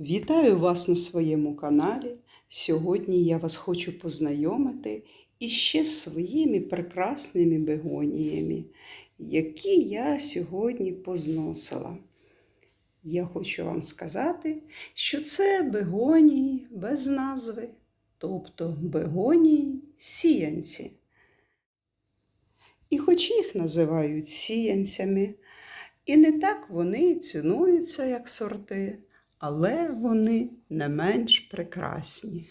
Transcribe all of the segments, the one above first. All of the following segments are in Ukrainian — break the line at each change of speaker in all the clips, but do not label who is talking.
Вітаю вас на своєму каналі. Сьогодні я вас хочу познайомити іще з своїми прекрасними бегоніями, які я сьогодні позносила. Я хочу вам сказати, що це бегонії без назви, тобто бегонії сіянці. І хоч їх називають сіянцями, і не так вони цінуються, як сорти, але вони не менш прекрасні.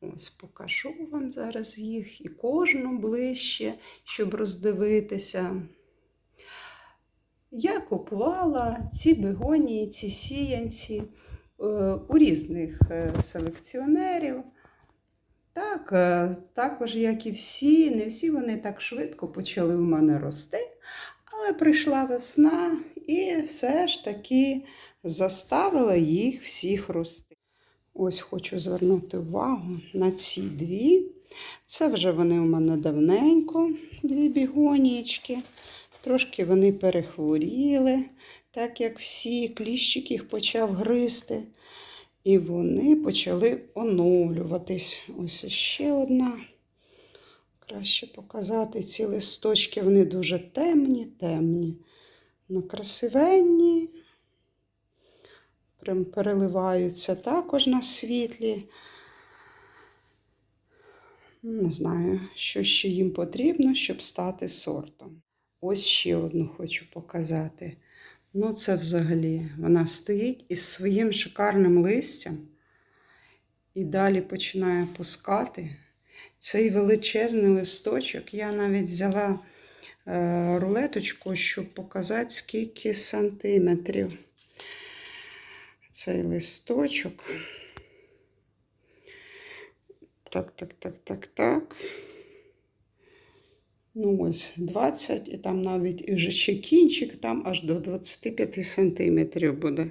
Ось покажу вам зараз їх і кожну ближче, щоб роздивитися. Я купувала ці бегонії, ці сіянці е, у різних е, селекціонерів. Так, е, також, як і всі, не всі вони так швидко почали у мене рости, але прийшла весна і все ж таки заставила їх всіх рости. Ось хочу звернути увагу на ці дві. Це вже вони у мене давненько, дві бігонієчки. Трошки вони перехворіли, так як всі, кліщик їх почав гризти. І вони почали оновлюватись. Ось ще одна. Краще показати ці листочки, вони дуже темні, темні. Ну, красивенні. Прям переливаються також на світлі. Не знаю, що ще їм потрібно, щоб стати сортом. Ось ще одну хочу показати. Ну, це взагалі вона стоїть із своїм шикарним листям і далі починає пускати. Цей величезний листочок. Я навіть взяла рулеточку, щоб показати, скільки сантиметрів цей листочок. Так, так, так, так, так. Ну, ось 20, і там навіть і вже ще кінчик, там аж до 25 сантиметрів буде.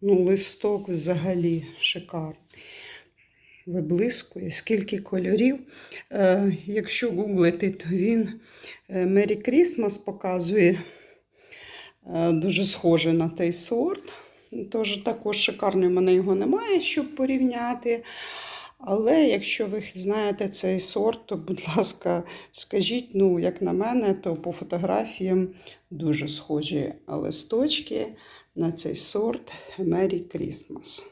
Ну, листок взагалі шикарний. Виблискує, скільки кольорів. Е, якщо гуглити, то він Merry Christmas показує е, дуже схоже на той сорт. Тож також шикарний в мене його немає, щоб порівняти. Але якщо ви знаєте цей сорт, то, будь ласка, скажіть, ну, як на мене, то по фотографіям дуже схожі листочки на цей сорт Merry Christmas.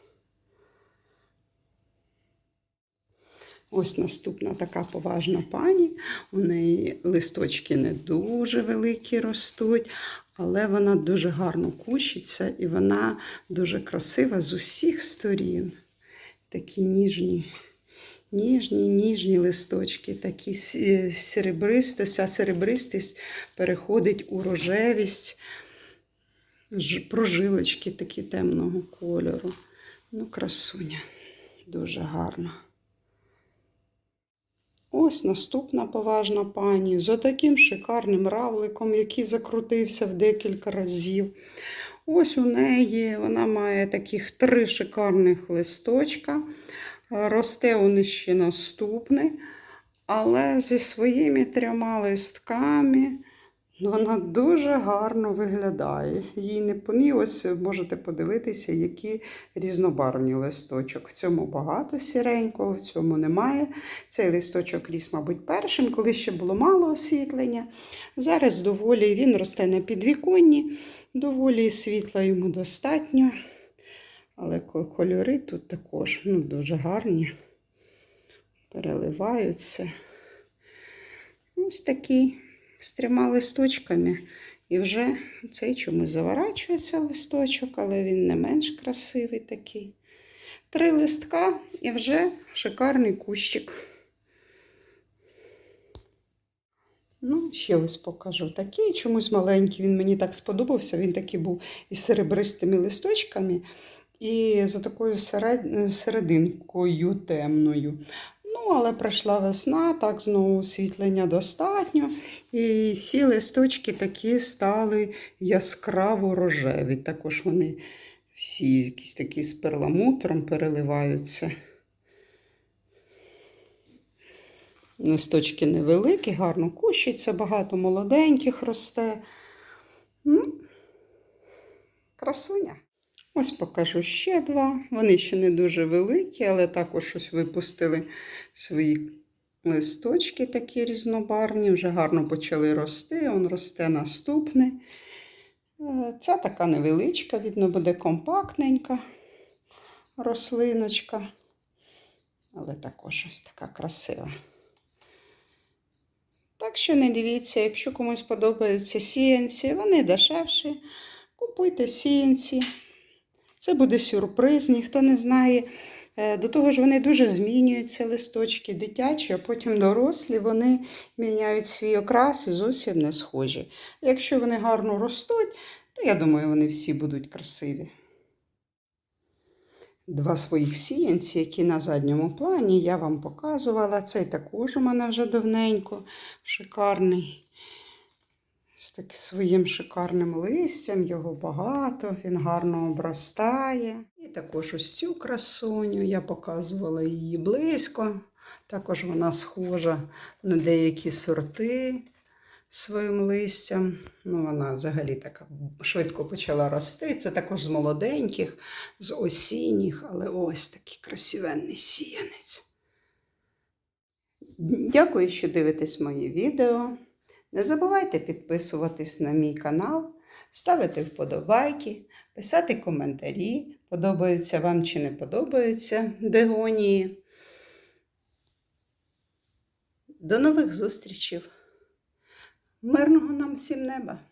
Ось наступна така поважна пані. У неї листочки не дуже великі ростуть, але вона дуже гарно кущиться і вона дуже красива з усіх сторін. Такі ніжні, ніжні, ніжні листочки, такі серебристі, ця серебристість переходить у рожевість, прожилочки такі темного кольору. Ну, красуня, дуже гарно. Ось наступна поважна пані з отаким шикарним равликом, який закрутився в декілька разів. Ось у неї вона має таких три шикарних листочка. Росте вони ще наступний, але зі своїми трьома листками вона дуже гарно виглядає. Їй не ось можете подивитися, які різнобарвні листочок. В цьому багато сіренького, в цьому немає. Цей листочок ріс, мабуть, першим, коли ще було мало освітлення. Зараз доволі він росте на підвіконні, доволі світла йому достатньо. Але кольори тут також ну, дуже гарні, переливаються. Ось такі з трьома листочками. І вже цей чомусь заворачується листочок, але він не менш красивий такий. Три листка і вже шикарний кущик. Ну, ще ось покажу такий. Чомусь маленький, він мені так сподобався. Він такий був із серебристими листочками і за такою серед... серединкою темною. Ну, але пройшла весна, так знову освітлення достатньо. І всі листочки такі стали яскраво рожеві. Також вони всі якісь такі з перламутром переливаються. Листочки невеликі, гарно кущаться, багато молоденьких росте. Ну, красуня. Ось покажу ще два. Вони ще не дуже великі, але також ось випустили свої листочки такі різнобарвні, вже гарно почали рости. Он росте наступний. Е, Ця така невеличка, видно, буде компактненька рослиночка. Але також ось така красива. Так що не дивіться, якщо комусь подобаються сіянці, вони дешевші. Купуйте сіянці. Це буде сюрприз, ніхто не знає. Е, До того ж, вони дуже змінюються листочки дитячі, а потім дорослі, вони міняють свій окрас і зовсім не схожі. Якщо вони гарно ростуть, то я думаю, вони всі будуть красиві. Два своїх сіянці, які на задньому плані, я вам показувала. Цей також у мене вже давненько шикарний. З таким своїм шикарним листям, його багато, він гарно обростає. І також ось цю красуню я показувала її близько. Також вона схожа на деякі сорти своїм листям. Ну, вона взагалі така швидко почала рости. Це також з молоденьких, з осінніх, але ось такий красивенний сіянець. Дякую, що дивитесь мої відео. Не забувайте підписуватись на мій канал, ставити вподобайки, писати коментарі, подобаються вам чи не подобаються бегонії. До нових зустрічей! Мирного нам всім неба!